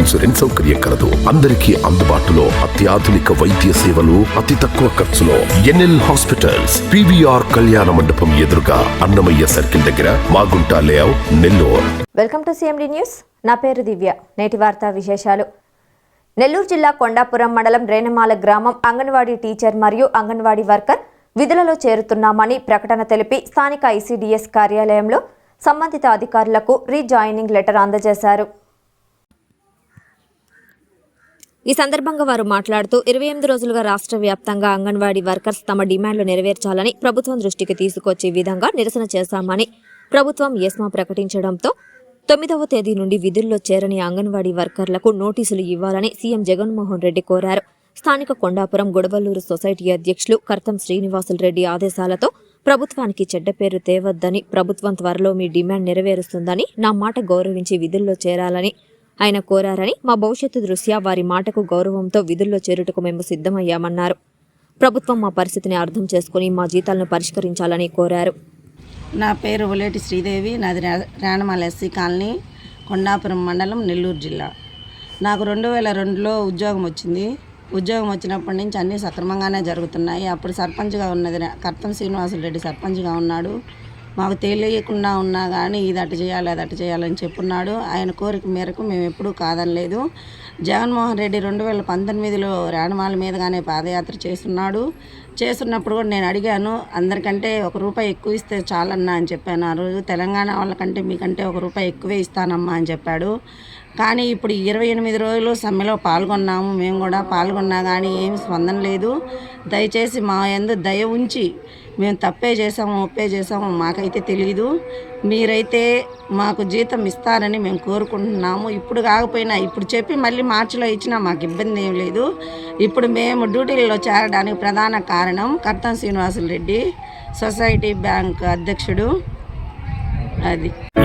Insurance సౌకర్యం కలదు. అందరికీ అందుబాటులో అత్యాధునిక వైద్య సేవలు అతి తక్కువ ఖర్చులో ఎన్ఎల్ హాస్పిటల్స్ పివిఆర్ కళ్యాణ మండపం ఎదురుగా అన్నమయ్య సర్కిల్ దగ్గర Magunta layout Nellore. Welcome to CMD news. నా పేరు దివ్య. నేటి వార్తా విశేషాలు. నెల్లూరు జిల్లా కొండాపురం మండలం రేణమాల గ్రామం అంగన్వాడీ టీచర్ మరియు అంగన్వాడీ వర్కర్ విధులలో చేరుతున్నామని ప్రకటన తెలిపి స్థానిక ఐసీడీఎస్ కార్యాలయంలో సంబంధిత అధికారులకు రీజాయినింగ్ లెటర్ అందజేశారు. ఈ సందర్భంగా వారు మాట్లాడుతూ ఇరవై ఎనిమిది రోజులుగా రాష్ట్ర వ్యాప్తంగా అంగన్వాడీ వర్కర్స్ తమ డిమాండ్లు నెరవేర్చాలని ప్రభుత్వం దృష్టికి తీసుకొచ్చే విధంగా నిరసన చేశామని ప్రభుత్వం ఎస్మా ప్రకటించడంతో తొమ్మిదవ తేదీ నుండి విధుల్లో చేరని అంగన్వాడీ వర్కర్లకు నోటీసులు ఇవ్వాలని సీఎం జగన్మోహన్ రెడ్డి కోరారు. స్థానిక కొండాపురం గొడవల్లూరు సొసైటీ అధ్యక్షులు కర్తం శ్రీనివాసులు రెడ్డి ఆదేశాలతో ప్రభుత్వానికి చెడ్డ పేరు తేవద్దని ప్రభుత్వం త్వరలో మీ డిమాండ్ నెరవేరుస్తుందని నా మాట గౌరవించి విధుల్లో చేరాలని ఆయన కోరారని మా భవిష్యత్తు దృష్ట్యా వారి మాటకు గౌరవంతో విధుల్లో చేరుటకు మేము సిద్ధమయ్యామన్నారు. ప్రభుత్వం మా పరిస్థితిని అర్థం చేసుకుని మా జీతాలను పరిష్కరించాలని కోరారు. నా పేరు ఉలేటి శ్రీదేవి. నాది రా- రాణమాల ఎస్సీ కాలనీ కొండాపురం మండలం నెల్లూరు జిల్లా. నాకు రెండు వేల రెండులో ఉద్యోగం వచ్చింది. ఉద్యోగం వచ్చినప్పటి నుంచి అన్నీ సక్రమంగానే జరుగుతున్నాయి. అప్పుడు సర్పంచ్గా ఉన్నది కర్తం శ్రీనివాసులు రెడ్డి సర్పంచ్గా ఉన్నాడు. మాకు తెలియకుండా ఉన్నా కానీ ఇది అటు చేయాలి అది అటు చేయాలని చెప్పున్నాడు. ఆయన కోరిక మేరకు మేము ఎప్పుడూ కాదనలేదు. జగన్మోహన్ రెడ్డి రెండు వేల పంతొమ్మిదిలో రాణమాల మీదుగానే పాదయాత్ర చేస్తున్నాడు. చేస్తున్నప్పుడు కూడా నేను అడిగాను అందరికంటే ఒక రూపాయి ఎక్కువ ఇస్తే చాలన్నా అని చెప్పాను. ఆ రోజు తెలంగాణ వాళ్ళకంటే మీకంటే ఒక రూపాయి ఎక్కువే ఇస్తానమ్మా అని చెప్పాడు. కానీ ఇప్పుడు ఇరవై ఎనిమిది రోజులు సమ్మెలో పాల్గొన్నాము. మేము కూడా పాల్గొన్నా కానీ ఏమి స్పందన లేదు. దయచేసి మా యందు దయ ఉంచి మేము తప్పే చేసాము ఒప్పే చేసాము మాకైతే తెలియదు మీరైతే మాకు జీతం ఇస్తారని మేము కోరుకుంటున్నాము. ఇప్పుడు కాకపోయినా ఇప్పుడు చెప్పి మళ్ళీ మార్చిలో ఇచ్చినా మాకు ఇబ్బంది ఏం లేదు. ఇప్పుడు మేము డ్యూటీల్లో చేరడానికి ప్రధాన కారణం కర్తం శ్రీనివాసులు రెడ్డి సొసైటీ బ్యాంక్ అధ్యక్షుడు. అది.